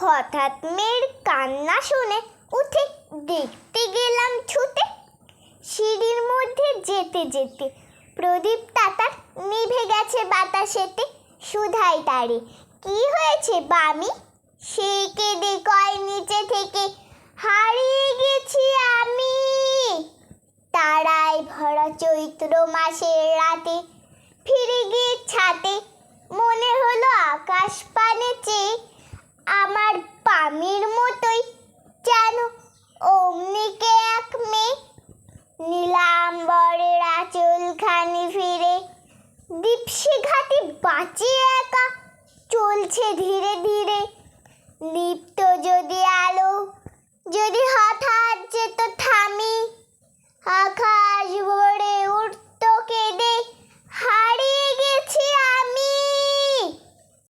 হঠাৎ মেয়ের কান্না শুনে উঠে দেখতে গেলাম ছুটে। সিঁড়ির মধ্যে যেতে যেতে প্রদীপ তাতার নিভে গেছে বাতাসেতে। সুধাই তারে, কি হয়েছে বামি? সে কেঁদে কয় নিচে থেকে, হারিয়ে গেছি আমি। তারায় ভরা চৈত্র মাসের রাতে ফিরে গিয়ে ছাতে মনে হলো পামির মতোই যেন অমনিকে এক মেয়ে। নীলাম্বরের আঁচল খানি ফিরে দীপসি ঘাটি বাঁচিয়ে একা চলছে ধীরে ধীরে। লিপ্ত